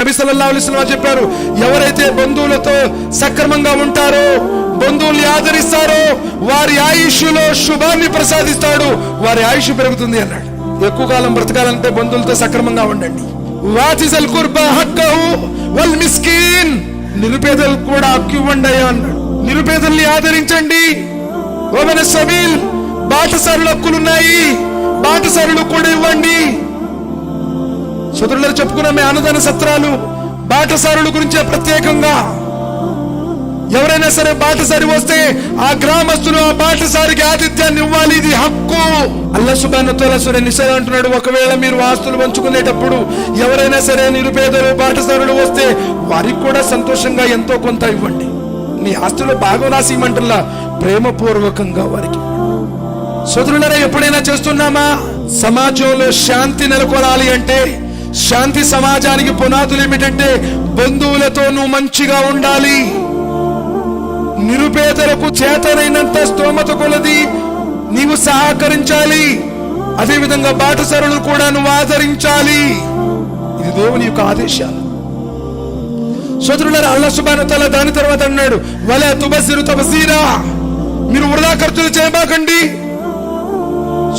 నబీ సల్లల్లాహు అలైహి వసల్లం చెప్పారు ఎవరైతే బంధువులతో సక్రమంగా ఉంటారో బంధువుల్ని ఆదరిస్తారో వారి ఆయుష్లో శుభాన్ని ప్రసాదిస్తాడు వారి ఆయుష్ పెరుగుతుంది అన్నాడు. ఎక్కువ కాలం బ్రతకాలంటే బంధువులతో సక్రమంగా ఉండండి. వాతిసల్ కుర్బా హక్కహు వల్ మిస్కీన్. నిరుపేదలకు కూడా హక్కు ఇవ్వండి అయ్యా అన్నాడు. నిరుపేదల్ని ఆదరించండి. సమీల్ సబీల్ బాటసారుల హక్కులున్నాయి. బాటసారులు కూడా ఇవ్వండి. సోదరులు చెప్పుకున్నామే అన్నదాన సత్రాలు బాటసారుల గురించే ప్రత్యేకంగా. ఎవరైనా సరే బాటసారి వస్తే ఆ గ్రామస్తులు ఆ బాటసారికి ఆతిథ్యాన్ని ఇవ్వాలి ఇది హక్కు. అల్ల సుబానతోల సరే నిశ్చయం అంటున్నాడు ఒకవేళ మీరు ఆస్తులు పంచుకునేటప్పుడు ఎవరైనా సరే నిరుపేదలు బాటసారులు వస్తే వారికి కూడా సంతోషంగా ఎంతో కొంత ఇవ్వండి. నీ ఆస్తులు భాగం రాసి ఇవ్వమంటున్నా ప్రేమపూర్వకంగా వారికి. సోదరులరా ఎప్పుడైనా చేస్తున్నామా? సమాజంలో శాంతి నెలకొనాలి అంటే శాంతి సమాజానికి పునాదులు ఏమిటంటే బంధువులతో నువ్వు మంచిగా ఉండాలి. నిరుపేదలకు చేతనైనంత స్తోమత కొలది నీవు సహకరించాలి. అదేవిధంగా బాటసరులు కూడా నువ్వు ఆదరించాలి. ఇది దేవుని యొక్క ఆదేశాలు. సోదరులారా అల్లా సుబానతల దాని తర్వాత అన్నాడు వలే తుబసిరు తబసీరా. మీరు వృధా ఖర్చులు చేయబాకండి.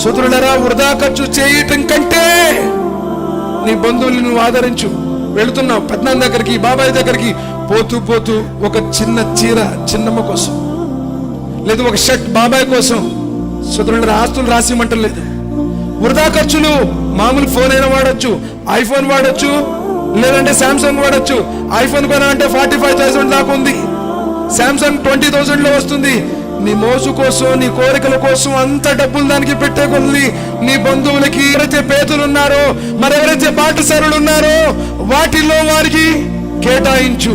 సోదరులరా వృధా ఖర్చు చేయటం కంటే నీ బంధువుల్ని నువ్వు ఆదరించు. వెళుతున్నావు. పెద్దనాన్న దగ్గరికి బాబాయ్ దగ్గరికి పోతూ పోతూ ఒక చిన్న చీర చిన్నమ్మ కోసం లేదు ఒక షర్ట్ బాబాయ్ కోసం. సుదరుడు ఆస్తులు రాసిమంటలేదు వృధా ఖర్చులు మామూలు ఫోన్ అయినా వాడచ్చు ఐఫోన్ వాడచ్చు లేదంటే శాంసంగ్ వాడచ్చు. ఐఫోన్ కొనాలంటే ఫార్టీ ఫైవ్ థౌసండ్ దాకా ఉంది. శాంసంగ్ ట్వంటీ థౌసండ్లో వస్తుంది. నీ మోసు కోసం నీ కోరికల కోసం అంత డబ్బులు దానికి పెట్టే కొద్ది నీ బంధువులకి ఎవరైతే పేదలు ఉన్నారో మరెవరైతే బాటసారులు ఉన్నారో వాటిల్లో వారికి కేటాయించు.